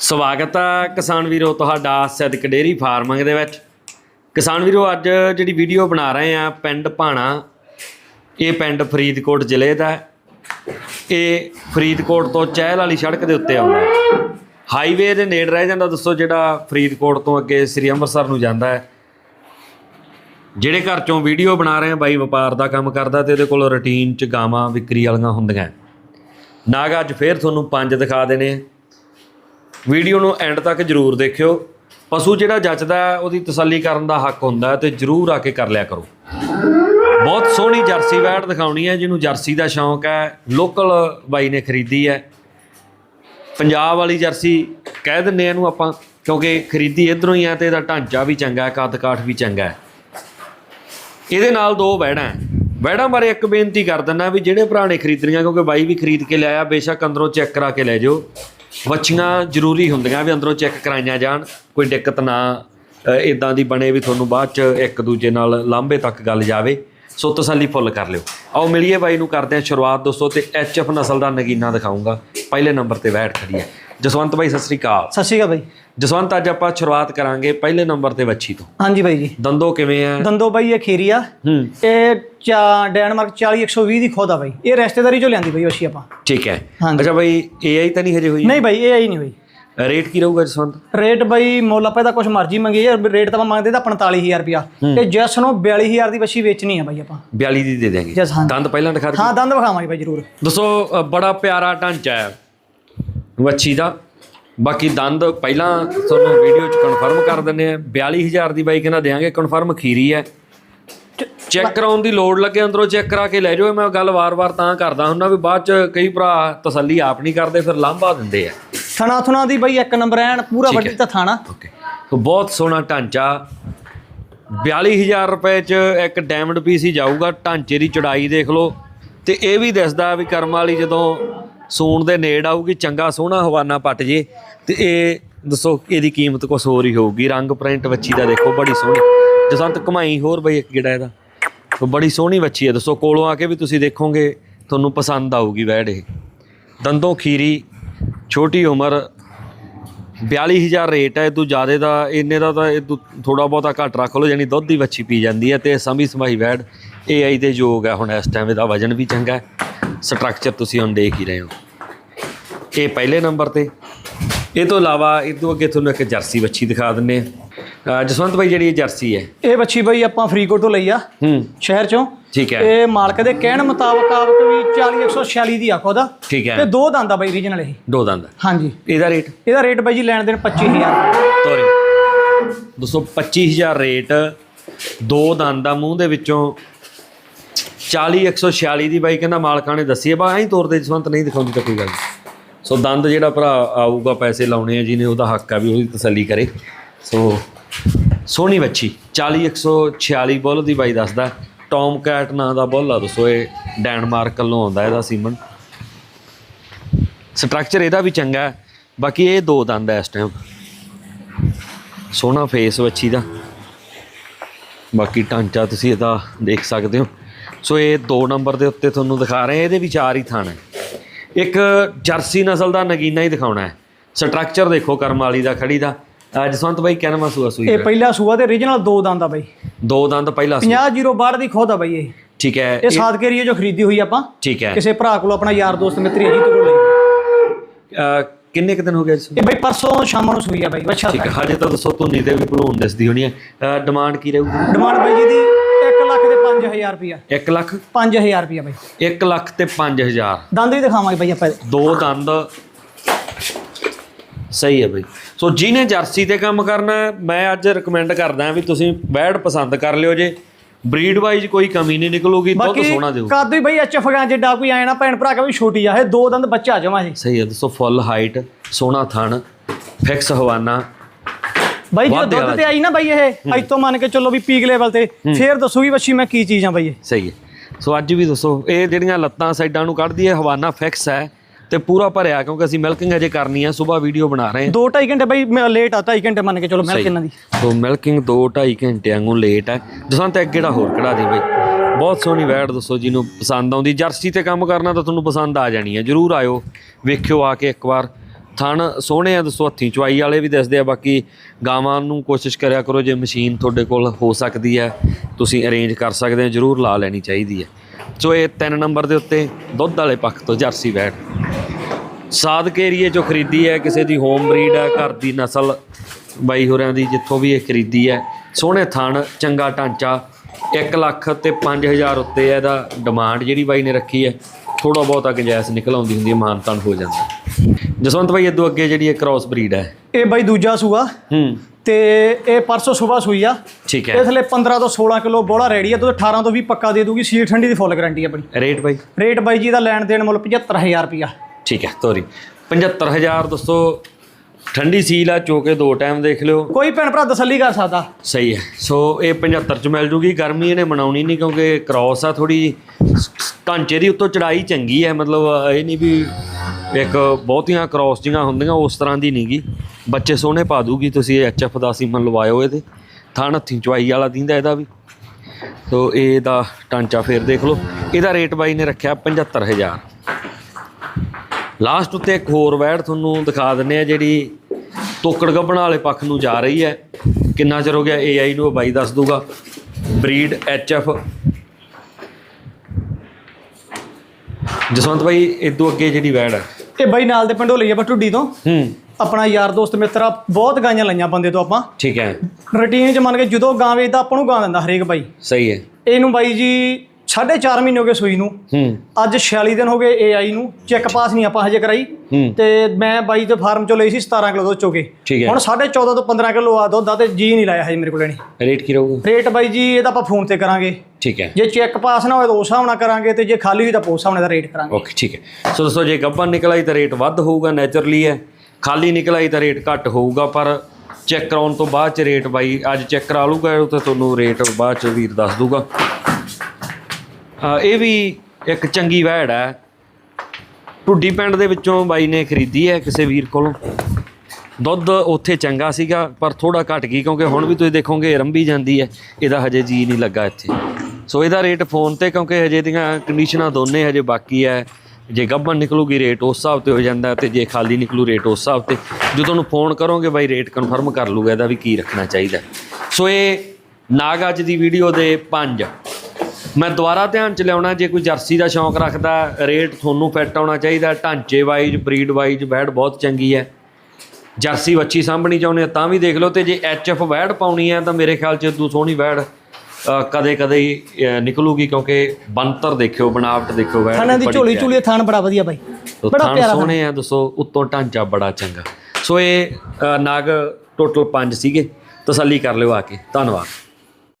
ਸਵਾਗਤ ਹੈ ਕਿਸਾਨ ਵੀਰੋ, ਤੁਹਾਡਾ ਸਿੱਧਕ ਡੇਰੀ ਫਾਰਮਿੰਗ ਦੇ ਵਿੱਚ। ਕਿਸਾਨ ਵੀਰੋ, ਅੱਜ ਜਿਹੜੀ ਵੀਡੀਓ ਬਣਾ ਰਹੇ ਆ, ਪਿੰਡ ਭਾਣਾ, ਇਹ ਪਿੰਡ ਫਰੀਦਕੋਟ ਜ਼ਿਲ੍ਹੇ ਦਾ ਇਹ ਫਰੀਦਕੋਟ ਤੋਂ ਚਹਿਲ ਵਾਲੀ ਸੜਕ ਦੇ ਉੱਤੇ ਆਉਂਦਾ ਹੈ। ਹਾਈਵੇ ਦੇ ਨੇੜੇ ਰਹਿ ਜਾਂਦਾ, ਦੱਸੋ ਜਿਹੜਾ ਫਰੀਦਕੋਟ ਤੋਂ ਅੱਗੇ ਸ੍ਰੀ ਅੰਮ੍ਰਿਤਸਰ ਨੂੰ ਜਾਂਦਾ ਹੈ। ਜਿਹੜੇ ਘਰ ਚੋਂ ਵੀਡੀਓ ਬਣਾ ਰਹੇ ਆ, ਬਾਈ ਵਪਾਰ ਦਾ ਕੰਮ ਕਰਦਾ ਤੇ ਉਹਦੇ ਕੋਲ ਰੁਟੀਨ ਚ ਗਾਵਾਂ ਵਿਕਰੀ ਵਾਲੀਆਂ ਹੁੰਦੀਆਂ ਨਾਗ ਅੱਜ ਫੇਰ ਤੁਹਾਨੂੰ ਪੰਜ ਦਿਖਾ ਦੇਣੇ ਵੀਡੀਓ ਨੂੰ ਐਂਡ ਤੱਕ ਜਰੂਰ ਦੇਖਿਓ। ਪਸ਼ੂ ਜਿਹੜਾ ਜੱਜਦਾ ਉਹਦੀ ਤਸੱਲੀ ਕਰਨ ਦਾ ਹੱਕ ਹੁੰਦਾ ਹੈ ਤੇ ਜਰੂਰ ਆ ਕੇ ਕਰ ਲਿਆ ਕਰੋ। ਬਹੁਤ ਸੋਹਣੀ ਜਰਸੀ ਵੈੜ ਦਿਖਾਉਣੀ ਹੈ, ਜਿਹਨੂੰ ਜਰਸੀ ਦਾ ਸ਼ੌਂਕ ਹੈ। ਲੋਕਲ ਬਾਈ ਨੇ ਖਰੀਦੀ ਹੈ। ਪੰਜਾਬ ਵਾਲੀ ਜਰਸੀ ਕਹਿ ਦਿੰਨੇ ਆ ਇਹਨੂੰ ਆਪਾਂ, ਕਿਉਂਕਿ ਖਰੀਦੀ ਇਧਰੋਂ ਹੀ ਆ ਤੇ ਇਹਦਾ ਢਾਂਚਾ ਵੀ ਚੰਗਾ ਹੈ ਕੱਦ ਕਾਠ ਵੀ ਚੰਗਾ ਹੈ। ਇਹਦੇ ਨਾਲ ਦੋ ਵੈੜਾਂ ਹੈ। ਵੈੜਾਂ ਬਾਰੇ ਇੱਕ ਬੇਨਤੀ ਕਰ ਦਿੰਦਾ ਵੀ ਜਿਹੜੇ ਭਰਾ ਨੇ ਖਰੀਦਣੀਆਂ, ਕਿਉਂਕਿ ਬਾਈ ਵੀ ਖਰੀਦ ਕੇ ਲਿਆਇਆ, ਬੇਸ਼ੱਕ ਅੰਦਰੋਂ ਚੈੱਕ ਕਰਾ ਕੇ ਲੈ ਜਾਓ। ਵੱਛੀਆਂ ਜ਼ਰੂਰੀ ਹੁੰਦੀਆਂ ਵੀ ਅੰਦਰੋਂ ਚੈੱਕ ਕਰਾਈਆਂ ਜਾਣ, ਕੋਈ ਦਿੱਕਤ ਨਾ ਇਦਾਂ ਦੀ ਬਣੇ ਵੀ ਤੁਹਾਨੂੰ ਬਾਅਦ ਚ ਇੱਕ ਦੂਜੇ ਨਾਲ ਲਾਂਭੇ ਤੱਕ ਗੱਲ ਜਾਵੇ ਸੋ ਤਸੱਲੀ ਫੁੱਲ ਕਰ ਲਿਓ। ਆਓ ਮਿਲੀਏ ਬਾਈ ਨੂੰ ਕਰਦੇ ਹਾਂ ਸ਼ੁਰੂਆਤ ਦੋਸਤੋ ਤੇ ਐਚਐਫ ਨਸਲ ਦਾ ਨਗੀਨਾ ਦਿਖਾਉਂਗਾ ਪਹਿਲੇ ਨੰਬਰ ਤੇ ਵੈੜ ਖੜੀ ਹੈ। ਜਸਵੰਤ ਬਾਈ ਸਤਿ ਸ੍ਰੀ ਅਕਾਲ। ਸਤਿ ਸ਼੍ਰੀ ਅਕਾਲ ਬਾਈ। ਜਸਵੰਤ ਅੱਜ ਆਪਾਂ ਸ਼ੁਰੂਆਤ ਕਰਾਂਗੇ ਪਹਿਲੇ ਨੰਬਰ ਤੇ ਵੱਛੀ ਤੋਂ। ਹਾਂਜੀ ਬਾਈ ਜੀ। ਦੰਦੋ ਕਿਵੇਂ ਆ? ਦੰਦੋ ਬਾਈ ਇਹ ਖੀਰੀ ਆ। ਹੂੰ। ਇਹ ਚਾ ਡੈਨਮਾਰਕ 40 120 ਦੀ ਖੋਦਾ ਬਾਈ। ਇਹ ਰਿਸ਼ਤੇਦਾਰੀ ਚੋਂ ਲਿਆਂਦੀ ਬਾਈ ਵਸ਼ੀ ਆਪਾਂ। ਠੀਕ ਹੈ। ਹਾਂਜੀ। ਅੱਛਾ ਬਾਈ ਏਆਈ ਤਾਂ ਨਹੀਂ ਹਜੇ ਹੋਈ? ਨਹੀਂ ਬਾਈ ਇਹ ਆਈ ਨਹੀਂ ਹੋਈ। ਰੇਟ ਕੀ ਰਹੂਗਾ ਜਸਵੰਤ? ਰੇਟ ਬਾਈ ਮੁੱਲ ਆਪਾਂ ਇਹਦਾ ਕੁਝ ਮਰਜ਼ੀ ਮੰਗੀ ਯਾਰ ਰੇਟ ਤਾਂ ਆਪਾਂ ਮੰਗਦੇ ਤਾਂ 45000 ਰੁਪਿਆ ਤੇ ਜੈਸ ਨੂੰ 42000 ਦੀ ਵਸ਼ੀ ਵੇਚਣੀ ਆ ਬਾਈ ਆਪਾਂ। 42 ਦੀ ਦੇ ਦੇਾਂਗੇ ਜਸ ਹਾਂ ਦੰਦ ਪਹਿਲਾਂ ਦਿਖਾ ਦਿਓ। ਹਾਂ ਦੰਦ ਵਿਖਾਵਾਂਗੇ ਬਾਈ ਜਰੂਰ। ਦੱਸੋ ਅ, ਬੜਾ ਪਿਆਰਾ ਢਾਂਚਾ ਹੈ। ਵੱਛੀ ਦਾ। ਬਾਕੀ ਦੰਦ ਪਹਿਲਾਂ ਤੁਹਾਨੂੰ ਵੀਡੀਓ 'ਚ ਕਨਫਰਮ ਕਰ ਦਿੰਨੇ ਆ 42000 ਦੀ ਬਾਈ ਕਹਿੰਦਾ ਦੇਾਂਗੇ ਕਨਫਰਮ ਖੀਰੀ ਹੈ। ਚੈੱਕ ਕਰਾਉਣ ਦੀ ਲੋੜ ਲੱਗੇ ਅੰਦਰੋਂ ਚੈੱਕ ਕਰਾ ਕੇ ਲੈ ਜਾਓ। ਮੈਂ ਗੱਲ ਵਾਰ-ਵਾਰ ਤਾਂ ਕਰਦਾ ਹੁੰਦਾ ਵੀ ਬਾਅਦ 'ਚ ਕਈ ਭਰਾ ਤਸੱਲੀ ਆਪ ਨਹੀਂ ਕਰਦੇ ਫਿਰ ਲਾਂਭਾ ਦਿੰਦੇ ਆ। ਥਣਾ ਥੁਣਾ ਦੀ ਬਾਈ ਇੱਕ ਨੰਬਰ ਐਨ ਪੂਰਾ ਵੱਡੀ ਤਾਂ ਥਾਣਾ। ਓਕੇ। ਬਹੁਤ ਸੋਹਣਾ ਢਾਂਚਾ। 42000 ਰੁਪਏ ਚ ਇੱਕ ਡਾਇਮੰਡ ਪੀਸ ਹੀ ਜਾਊਗਾ। ਢਾਂਚੇ ਦੀ ਚੜਾਈ ਦੇਖ ਲਓ। ਤੇ ਇਹ ਵੀ ਦੱਸਦਾ ਵੀ ਕਰਮ ਵਾਲੀ ਜਦੋਂ ਸੂਣ ਦੇ ਨੇੜ ਆਊਗੀ, ਚੰਗਾ ਸੋਹਣਾ ਹਵਾਨਾ ਪੱਟ ਜੇ। ਤੇ ਇਹ ਦੱਸੋ ਇਹਦੀ ਕੀਮਤ ਕੁਛ ਹੋਰ ਹੀ ਹੋਊਗੀ। ਰੰਗ ਪ੍ਰਿੰਟ ਵੱਛੀ ਦਾ ਦੇਖੋ, ਬੜੀ ਸੋਹਣੀ। ਜਸੰਤ ਕਮਾਈ ਹੋਰ ਬਈ ਇੱਕ ਗਿੜਾ ਇਹਦਾ। ਬੜੀ ਸੋਹਣੀ ਵੱਛੀ ਹੈ। ਦੱਸੋ, ਕੋਲੋਂ ਆ ਕੇ ਵੀ ਤੁਸੀਂ ਦੇਖੋਗੇ, ਤੁਹਾਨੂੰ ਪਸੰਦ ਆਊਗੀ ਵੈੜ ਇਹ। ਦੰਦੋਂ ਖੀਰੀ, ਛੋਟੀ ਉਮਰ 42000 ਰੇਟ ਹੈ। ਤੂੰ ਜਿਆਦੇ ਦਾ, ਇੰਨੇ ਦਾ ਤਾਂ ਇਹ ਥੋੜਾ ਬਹੁਤਾ ਘੱਟ ਰੱਖ ਲਓ ਯਾਨੀ ਦੁੱਧ ਦੀ ਵੱਛੀ ਪੀ ਜਾਂਦੀ ਹੈ। ਤੇ ਸਮੀ ਸਮਾਈ ਵੈੜ ਇਹ ਆਈ ਦੇ ਯੋਗ ਹੈ। ਹੁਣ ਇਸ ਟਾਈਮ ਇਹਦਾ ਵਜਨ ਵੀ ਚੰਗਾ ਹੈ। ਸਟਰਕਚਰ ਤੁਸੀਂ ਹੁਣ ਦੇਖ ਹੀ ਰਹੇ ਹੋ। ਇਹ ਪਹਿਲੇ ਨੰਬਰ ਤੇ। ਇਹ ਤੋਂ ਇਲਾਵਾ ਇਹ ਤੋਂ ਅੱਗੇ ਤੁਹਾਨੂੰ ਇੱਕ ਜਰਸੀ ਵੱਛੀ ਦਿਖਾ ਦਿੰਨੇ ਆ ਜਸਵੰਤ ਭਾਈ ਜਿਹੜੀ ਇਹ ਜਰਸੀ ਹੈ। ਇਹ ਵੱਛੀ ਬਾਈ ਆਪਾਂ ਫਰੀਦਕੋਟ ਤੋਂ ਲਈ ਆ। ਹੂੰ। ਸ਼ਹਿਰ ਚੋਂ। ਠੀਕ ਹੈ। ਇਹ ਮਾਲਕ ਦੇ ਕਹਿਣ ਮੁਤਾਬਕ ਆਵਕ ਵੀ 40 146 ਦੀ ਆਖੋ ਦਾ ਠੀਕ ਤੇ ਹੈ ਦੋ ਦੰਦ ਆ ਬਾਈ ਰੀਜਨਲ ਇਹ। ਦੋ ਦੰਦ। ਹਾਂਜੀ। ਇਹਦਾ ਰੇਟ ਇਹਦਾ ਰੇਟ ਬਾਈ ਜੀ ਲੈਣ ਦੇਣ 25000 ਤੋਰੇ ਦੋਸਤੋ 25000 ਰੇਟ ਦੋ ਦੰਦ ਦਾ ਮੂੰਹ ਦੇ ਵਿੱਚੋਂ। 40 146 ਦੀ ਬਾਈ ਕਹਿੰਦਾ ਮਾਲਕਾਂ ਨੇ ਦੱਸੀ ਹੈ ਬਾ ਐਂ ਤੋਰਦੇ ਜਸਵੰਤ ਨਹੀਂ ਦਿਖਾਉਂਦੀ ਤਾਂ ਕੋਈ ਗੱਲ ਸੋ ਦੰਦ ਜਿਹੜਾ ਭਰਾ ਆਊਗਾ, ਪੈਸੇ ਲਾਉਣੇ ਆ ਜਿਹਨੇ, ਉਹਦਾ ਹੱਕ ਆ ਵੀ ਉਹਦੀ ਤਸੱਲੀ ਕਰੇ। ਸੋ ਸੋਹਣੀ ਬੱਚੀ 40 146 ਬੁੱਲ ਦੀ ਬਾਈ ਦੱਸਦਾ। ਟੌਮ ਕੈਟ ਨਾਂ ਦਾ ਬੁੱਲ ਆ, ਦੱਸੋ ਇਹ ਡੈਨਮਾਰਕ ਵੱਲੋਂ ਆਉਂਦਾ ਇਹਦਾ ਸੀਮਨ। ਸਟਰਕਚਰ ਇਹਦਾ ਵੀ ਚੰਗਾ ਹੈ, ਬਾਕੀ ਇਹ ਦੋ ਦੰਦ ਹੈ ਇਸ ਟਾਈਮ ਸੋਹਣਾ ਫੇਸ ਵੱਛੀ ਦਾ। ਬਾਕੀ ਢਾਂਚਾ ਤੁਸੀਂ ਇਹਦਾ ਦੇਖ ਸਕਦੇ ਹੋ। ਸੋ ਇਹ 2 ਨੰਬਰ ਦੇ ਉੱਤੇ ਤੁਹਾਨੂੰ ਦਿਖਾ ਰਹੇ ਇਹਦੇ ਵੀ ਚਾਰ ਹੀ ਥਾਣ ਹੈ। ਇੱਕ ਜਰਸੀ ਨਸਲ ਦਾ ਨਗੀਨਾ ਹੀ ਦਿਖਾਉਣਾ ਹੈ। ਸਟਰਕਚਰ ਦੇਖੋ ਕਰਮ ਵਾਲੀ ਦਾ ਖੜੀ ਦਾ। ਜਸਵੰਤ ਬਾਈ ਕਹਿਣਾ ਸੂਆ ਸੂਈ ਇਹ ਪਹਿਲਾ ਸੂਆ ਤੇ ਰੀਜਨਲ ਦੋ ਦੰਦ ਆ ਬਾਈ। ਦੋ ਦੰਦ ਪਹਿਲਾ ਸੀ 50 ਦੀ ਖੋਦ ਆ ਬਾਈ ਇਹ। ਠੀਕ ਹੈ। ਇਹ ਸਾਦਕੇ ਏਰੀਏ ਜੋ ਖਰੀਦੀ ਹੋਈ ਆਪਾਂ। ਠੀਕ ਹੈ। ਕਿਸੇ ਭਰਾ ਕੋਲ ਆਪਣਾ ਯਾਰ ਦੋਸਤ ਮਿੱਤਰੀ ਅਜੀਤ ਕੋਲ ਲਈ ਕਿੰਨੇ ਕੁ ਦਿਨ ਹੋ ਗਏ ਜੀ ਇਹ ਬਾਈ ਪਰਸੋਂ ਸ਼ਾਮ ਨੂੰ ਸੂਈ ਆ ਬਾਈ ਅੱਛਾ। ਠੀਕ ਹੈ। ਹਜੇ ਤਾਂ ਦੱਸੋ ਧੁੰਨੀ ਤੇ ਵੀ ਭਲੂਣ ਦਿਸਦੀ ਹੋਣੀ ਹੈ। ਡਿਮਾਂਡ ਕੀ ਰਹੂਗੀ? ਡਿਮਾਂਡ ਬਾਈ ਜੀ ਦੀ 1 ਲੱਖ ਦੇ 5000 ਰੁਪਿਆ 1 ਲੱਖ? 5000 ਰੁਪਿਆ ਬਾਈ। 1 ਲੱਖ ਤੇ 5000 ਦੰਦ ਵੀ ਦਿਖਾਵਾਂਗੇ ਬਾਈ ਆਪਾਂ। ਇਹਦੇ। ਦੋ ਦੰਦ। ਸਹੀ ਹੈ ਬਈ। ਸੋ ਜਿਹਨੇ ਜਰਸੀ ਤੇ ਕੰਮ ਕਰਨਾ ਮੈਂ ਅੱਜ ਰეკਮੈਂਡ ਕਰਦਾ ਵੀ ਤੁਸੀਂ ਬੈਡ ਪਸੰਦ ਕਰ ਲਿਓ ਜੇ। ਬਰੀਡ ਵਾਈਜ਼ ਕੋਈ ਕਮੀ ਨਹੀਂ ਨਿਕਲੂਗੀ ਦੁੱਧ ਸੋਹਣਾ ਦੇਊ ਕੱਦ ਵੀ ਬਾਈ ਐਚਐਫ ਗਾਂ ਜਿੱਡਾ ਕੋਈ ਆਏ ਨਾ ਭੈਣ ਭਰਾ ਕਾ ਵੀ ਛੋਟੀ ਆ ਇਹ ਦੋ ਦੰਦ ਬੱਚਾ ਜਮਾ ਜੀ ਸਹੀ ਹੈ ਦੱਸੋ ਫੁੱਲ ਹਾਈਟ ਸੋਹਣਾ ਥਣ ਫਿਕਸ ਹਵਾਨਾ। ਬਾਈ ਵਾਧੇ ਦੁੱਧ ਤੇ ਆਈ ਨਾ ਬਾਈ ਇਹ ਅੱਜ ਤੋਂ ਮੰਨ ਕੇ ਚੱਲੋ ਵੀ ਪੀਕ ਲੈਵਲ ਤੇ ਫੇਰ ਦੱਸੂਗੀ ਬੱਚੀ ਮੈਂ ਕੀ ਚੀਜ਼ ਆ ਬਾਈ ਇਹ। ਸਹੀ ਹੈ। ਸੋ ਅੱਜ ਵੀ ਦੱਸੋ ਇਹ ਜਿਹੜੀਆਂ ਲੱਤਾਂ ਸਾਈਡਾਂ ਨੂੰ ਕੱਢਦੀ ਹੈ ਹਵਾਨਾ ਫਿਕਸ ਹੈ ਤੇ ਪੂਰਾ ਭਰਿਆ ਕਿਉਂਕਿ ਅਸੀਂ ਮਿਲਕਿੰਗ ਅਜੇ ਕਰਨੀ ਹੈ ਸਵੇਰ ਵੀਡੀਓ ਬਣਾ ਰਹੇ ਹਾਂ। ਦੋ ਢਾਈ ਘੰਟੇ ਬਾਈ ਲੇਟ ਆ ਢਾਈ ਘੰਟੇ ਮੰਨ ਕੇ ਚਲੋ ਮਿਲ ਕਿੰਨਾ ਦੀ। ਸੋ ਮਿਲਕਿੰਗ 2.5 ਘੰਟੇ ਵਾਂਗੂ ਲੇਟ ਹੈ। ਜਸਵੰਤ ਇੱਕ ਗੇੜਾ ਹੋਰ ਕਢਾ ਦੇ ਬਈ? ਬਹੁਤ ਸੋਹਣੀ ਵੈੜ ਦੱਸੋ ਜਿਹਨੂੰ ਪਸੰਦ ਆਉਂਦੀ। ਜਰਸੀ ਤੇ ਕੰਮ ਕਰਨਾ ਤਾਂ ਤੁਹਾਨੂੰ ਪਸੰਦ ਆ ਜਾਣੀ ਹੈ। ਜਰੂਰ ਆਇਓ ਵੇਖਿਓ ਆ ਕੇ ਇੱਕ ਵਾਰ। ਥਣ ਸੋਹਣੇ ਆ, ਦੱਸੋ ਹੱਥੀਂ ਚਵਾਈ ਵਾਲੇ ਵੀ ਦੱਸਦੇ ਆ, ਬਾਕੀ ਗਾਵਾਂ ਨੂੰ ਕੋਸ਼ਿਸ਼ ਕਰਿਆ ਕਰੋ ਜੇ ਮਸ਼ੀਨ ਤੁਹਾਡੇ ਕੋਲ ਹੋ ਸਕਦੀ ਹੈ, ਤੁਸੀਂ ਅਰੇਂਜ ਕਰ ਸਕਦੇ ਹੋ, ਜਰੂਰ ਲਾ ਲੈਣੀ ਚਾਹੀਦੀ ਹੈ। ਸੋ ਇਹ ਤਿੰਨ ਨੰਬਰ ਦੇ ਉੱਤੇ ਦੁੱਧ ਵਾਲੇ ਪੱਖ ਤੋਂ ਜਰਸੀ ਵੈੜ ਸਾਦਕ ਏਰੀਏ ਚੋਂ ਖਰੀਦੀ ਹੈ, ਕਿਸੇ ਦੀ ਹੋਮ ਬਰੀਡ ਹੈ, ਘਰ ਦੀ ਨਸਲ ਬਾਈ ਹੋਰਿਆਂ ਦੀ ਜਿੱਥੋਂ ਵੀ ਇਹ ਖਰੀਦੀ ਹੈ, ਸੋਹਣੇ ਥਣ, ਚੰਗਾ ਢਾਂਚਾ 1 ਲੱਖ ਤੇ 5000 ਉੱਤੇ ਇਹਦਾ ਡਿਮਾਂਡ ਜਿਹੜੀ ਬਾਈ ਨੇ ਰੱਖੀ ਹੈ ਥੋੜਾ ਬਹੁਤਾ ਗੁੰਜਾਇਸ਼ ਨਿਕਲ ਆਉਂਦੀ ਹੁੰਦੀ ਹੈ, ਮਾਨਤਾਨ ਹੋ ਜਾਂਦਾ। ਜਸਵੰਤ ਬਾਈ ਇਦੋਂ ਅੱਗੇ ਜਿਹੜੀ ਇਹ ਕ੍ਰਾਸ ਬਰੀਡ ਹੈ? ਇਹ ਬਾਈ ਦੂਜਾ ਸੂਆ। ਹੂੰ। ਤੇ ਇਹ ਪਰਸੋਂ ਸਵੇਰ ਸੂਈ ਆ। ਠੀਕ ਹੈ। ਥਲੇ 15 ਤੋਂ 16 ਕਿਲੋ ਬੋਲਾ ਰੈਡੀ ਆ ਤੇ 18 ਤੋਂ 20 ਪੱਕਾ ਦੇ ਦੂਗੀ ਸੀਲ ਠੰਡੀ ਦੀ ਫੁੱਲ ਗਾਰੰਟੀ ਆਪਣੀ। ਰੇਟ ਬਾਈ? ਰੇਟ ਬਾਈ ਜੀ ਦਾ ਲੈਣ ਦੇਣ ਮੁੱਲ 75000 ਰੁਪਿਆ ਠੀਕ ਹੈ ਤੋਰੀ 75000 ਦੋਸਤੋ ਠੰਡੀ ਸੀਲ ਆ ਚੋਕੇ ਦੋ ਟਾਈਮ ਦੇਖ ਲਿਓ। ਕੋਈ ਭੈਣ ਭਰਾ ਤਸੱਲੀ ਕਰ ਸਕਦਾ। ਸਹੀ ਹੈ। ਸੋ ਇਹ 75 ਚ ਮਿਲ ਜੂਗੀ। ਗਰਮੀ ਇਹਨੇ ਮਨਾਉਣੀ ਨਹੀਂ ਕਿਉਂਕਿ ਕ੍ਰਾਸ ਆ ਥੋੜੀ ਢਾਂਚੇ ਦੀ ਉੱਤੋਂ ਚੜਾਈ ਚੰਗੀ ਹੈ। ਮਤਲਬ ਇਹ ਨਹੀਂ ਵੀ ਇੱਕ ਬਹੁਤੀਆਂ ਕ੍ਰਾਸ ਜੀਆਂ ਹੁੰਦੀਆਂ, ਉਸ ਤਰ੍ਹਾਂ ਦੀ ਨਹੀਂਗੀ ਬੱਚੇ ਸੋਹਣੇ ਪਾ ਦੂਗੀ, ਤੁਸੀਂ ਐਚਐਫ ਦਾ ਸੀਮਨ ਲਵਾਇਓ ਇਹਦੇ। ਥਣ ਹੱਥੀਂ ਚਵਾਈ ਵਾਲਾ ਦਿੰਦਾ ਇਹਦਾ ਵੀ। ਸੋ ਇਹਦਾ ਢਾਂਚਾ ਫੇਰ ਦੇਖ ਲਓ। ਇਹਦਾ ਰੇਟ ਬਾਈ ਨੇ ਰੱਖਿਆ 75000 ਲਾਸਟ ਉੱਤੇ ਇੱਕ ਹੋਰ ਵੈੜ ਤੁਹਾਨੂੰ ਦਿਖਾ ਦਿੰਨੇ ਆ ਜਿਹੜੀ ਤੋਕੜ ਗੱਭਣ ਵਾਲੇ ਪੱਖ ਨੂੰ ਜਾ ਰਹੀ ਹੈ। ਕਿੰਨਾ ਚਿਰ ਹੋ ਗਿਆ AI ਨੂੰ ਬਾਈ ਦੱਸ ਦੂਗਾ। ਬਰੀਡ HF ਜਸਵੰਤ ਬਾਈ ਤੋਂ ਅੱਗੇ ਜਿਹੜੀ ਵੈੜ ਹੈ। ਇਹ ਬਾਈ ਨਾਲ ਦੇ ਪਿੰਡੋਂ ਲਈ ਆਪਾਂ ਢੁੱਡੀ ਤੋਂ। ਹੂੰ। ਆਪਣਾ ਯਾਰ ਦੋਸਤ ਮਿੱਤਰ ਆ ਬਹੁਤ ਗਾਈਆਂ ਲਈਆਂ ਬੰਦੇ ਤੋਂ ਆਪਾਂ। ਠੀਕ ਹੈ। ਰੂਟੀਨ ਚ ਮੰਨ ਕੇ ਜਦੋਂ ਗਾਂ ਵੇਚਦਾ ਆਪਾਂ ਨੂੰ ਗਾਂ ਦਿੰਦਾ ਹਰੇਕ ਬਾਈ। ਸਹੀ ਹੈ। ਇਹਨੂੰ ਬਾਈ ਜੀ 4.5 ਮਹੀਨੇ ਹੋ ਗਏ ਸੂਈ ਨੂੰ। ਅੱਜ 46 ਦਿਨ ਹੋ ਗਏ AI ਨੂੰ ਚੈੱਕ ਪਾਸ ਨਹੀਂ ਆਪਾਂ ਹਜੇ ਕਰਾਈ। ਤੇ ਮੈਂ ਬਾਈ ਦੇ ਫਾਰਮ ਚੋਂ ਲਈ ਸੀ 17 ਕਿਲੋ ਦੁੱਧ ਚੋਕੇ ਹੁਣ 14.5 ਤੋਂ 15 ਕਿਲੋ ਆ ਦੁੱਧ ਆ ਤੇ ਜੀ ਨਹੀਂ ਲਾਇਆ ਹਜੇ ਮੇਰੇ ਕੋਲ ਨਹੀਂ। ਰੇਟ ਕੀ ਰਹੂਗਾ? ਰੇਟ ਬਾਈ ਜੀ ਇਹਦਾ ਆਪਾਂ ਫੋਨ ਤੇ ਕਰਾਂਗੇ। ਠੀਕ ਹੈ। ਜੇ ਚੈੱਕ ਪਾਸ ਨਾ ਹੋਏ ਤਾਂ ਉਸ ਹਿਸਾਬ ਨਾਲ ਕਰਾਂਗੇ ਤੇ ਜੇ ਖਾਲੀ ਹੋਈ ਤਾਂ ਉਸ ਹਿਸਾਬ ਨਾਲ ਦਾ ਰੇਟ ਕਰਾਂਗੇ। ਓਕੇ ਠੀਕ ਹੈ। ਸੋ ਦੋਸਤੋ ਜੇ ਗੱਭਣ ਨਿਕਲ ਆਈ ਤਾਂ ਰੇਟ ਵੱਧ ਹੋਊਗਾ ਨੇਚਰਲੀ ਹੈ। ਖਾਲੀ ਨਿਕਲ ਆਈ ਤਾਂ ਰੇਟ ਘੱਟ ਹੋਊਗਾ ਪਰ ਚੈੱਕ ਕਰਾਉਣ ਤੋਂ ਬਾਅਦ ਚ ਰੇਟ ਬਾਈ ਅੱਜ ਚੈੱਕ ਕਰਾ ਲੂਗਾ ਉਹ ਤਾਂ ਤੁਹਾਨੂੰ ਰੇਟ ਬਾਅਦ ਚ ਵੀਰ ਦੱਸ ਦੂਗਾ ਇਹ ਵੀ ਇੱਕ ਚੰਗੀ ਵੈੜ ਹੈ। ਟੁੱਡੀ ਪਿੰਡ ਦੇ ਵਿੱਚੋਂ ਬਾਈ ਨੇ ਖਰੀਦੀ ਹੈ ਕਿਸੇ ਵੀਰ ਕੋਲੋਂ। ਦੁੱਧ ਉੱਥੇ ਚੰਗਾ ਸੀਗਾ, ਪਰ ਥੋੜਾ ਘਟ ਗਈ, ਕਿਉਂਕਿ ਹੁਣ ਵੀ ਤੁਸੀਂ ਦੇਖੋਗੇ ਰੰਬੀ ਜਾਂਦੀ ਹੈ। ਇਹਦਾ ਹਜੇ ਜੀ ਨਹੀਂ ਲੱਗਾ ਇੱਥੇ। ਸੋ ਇਹਦਾ ਰੇਟ ਫੋਨ ਤੇ, ਕਿਉਂਕਿ ਹਜੇ ਦੀਆਂ ਕੰਡੀਸ਼ਨਾਂ ਦੋਨੇ ਹਜੇ ਬਾਕੀ ਹੈ। ਜੇ ਗੱਭਣ ਨਿਕਲੂਗੀ, ਰੇਟ ਉਸ ਹਿਸਾਬ ਤੇ ਹੋ ਜਾਂਦਾ ਤੇ ਜੇ ਖਾਲੀ ਨਿਕਲੂ, ਰੇਟ ਉਸ ਹਿਸਾਬ ਤੇ। ਜਦੋਂ ਤੁਹਾਨੂੰ ਫੋਨ ਕਰੋਗੇ, ਬਾਈ ਰੇਟ ਕਨਫਰਮ ਕਰ ਲੂਗਾ ਇਹਦਾ ਵੀ ਕੀ ਰੱਖਣਾ ਚਾਹੀਦਾ ਸੋ ਇਹ ਨਾਗ ਅੱਜ ਦੀ ਵੀਡੀਓ ਦੇ ਪੰਜ। ਮੈਂ ਦੁਬਾਰਾ ਧਿਆਨ ਚ ਲਿਆਉਣਾ ਜੇ ਕੋਈ ਜਰਸੀ ਦਾ ਸ਼ੌਂਕ ਰੱਖਦਾ ਰੇਟ ਤੁਹਾਨੂੰ ਫਿੱਟ ਆਉਣਾ ਚਾਹੀਦਾ ਢਾਂਚੇ ਵਾਈਜ਼ ਬਰੀਡ ਵਾਈਜ਼ ਬੈਡ ਬਹੁਤ ਚੰਗੀ ਹੈ। ਜਰਸੀ ਵੱਛੀ ਸਾਂਭਣੀ ਚਾਹੁੰਦੇ ਤਾਂ ਵੀ ਦੇਖ ਲਓ ਤੇ ਜੇ ਐਚਐਫ ਵੈੜ ਪਾਉਣੀ ਹੈ ਤਾਂ ਮੇਰੇ ਖਿਆਲ ਚ ਤੂੰ ਸੋਹਣੀ ਵੈੜ ਕਦੇ ਕਦੇ ਹੀ ਨਿਕਲੂਗੀ ਕਿਉਂਕਿ ਬੰਤਰ ਦੇਖਿਓ ਬਣਾਵਟ ਦੇਖਿਓ ਵੈੜ ਖਾਣਾ ਦੀ ਝੋਲੀ। ਝੂਲੀ ਥਾਨ ਬੜਾ ਵਧੀਆ ਬਾਈ। ਬੜਾ ਥਣ ਪਿਆਰਾ ਸੋਹਣੇ ਆ ਦੱਸੋ ਉੱਤੋਂ ਢਾਂਚਾ ਬੜਾ ਚੰਗਾ। ਸੋ ਇਹ ਨਗ ਟੋਟਲ 5 ਸੀਗੇ। ਤਸੱਲੀ ਕਰ ਲਿਓ ਆ ਕੇ। ਧੰਨਵਾਦ।